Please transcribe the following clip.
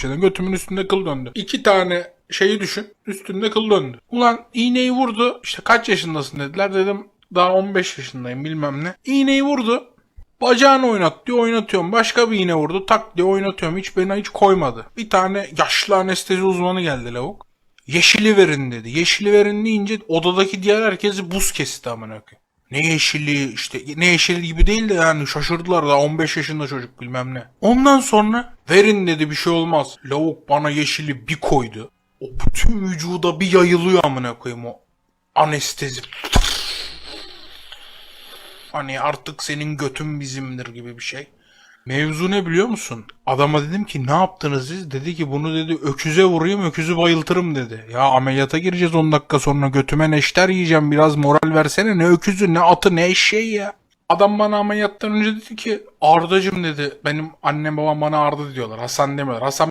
şeyden. Götümün üstünde kıl döndü. İki tane şeyi düşün. Üstünde kıl döndü. Ulan iğneyi vurdu. İşte kaç yaşındasın dediler. Dedim daha 15 yaşındayım bilmem ne. İğneyi vurdu. Bacağını oynat diyor oynatıyorum. Başka bir iğne vurdu tak diye oynatıyorum. Hiç beni hiç koymadı. Bir tane yaşlı anestezi uzmanı geldi lavuk. Yeşili verin dedi. Yeşili verin deyince odadaki diğer herkesi buz kesti amına koyayım. Ne yeşili işte ne yeşili gibi değil de yani şaşırdılar da 15 yaşında çocuk bilmem ne. Ondan sonra verin dedi bir şey olmaz. Lavuk bana yeşili bir koydu. O bütün vücuda bir yayılıyor amına koyayım o anestezi. Hani artık senin götün bizimdir gibi bir şey. Mevzu ne biliyor musun? Adama dedim ki ne yaptınız siz? Dedi ki bunu dedi öküze vurayım öküzü bayıltırım dedi. Ya ameliyata gireceğiz 10 dakika sonra götüme neşter yiyeceğim biraz moral versene ne öküzü ne atı ne eşeği ya. Adam bana ameliyattan önce dedi ki Ardacım dedi benim annem babam bana Arda diyorlar Hasan demiyorlar. Hasan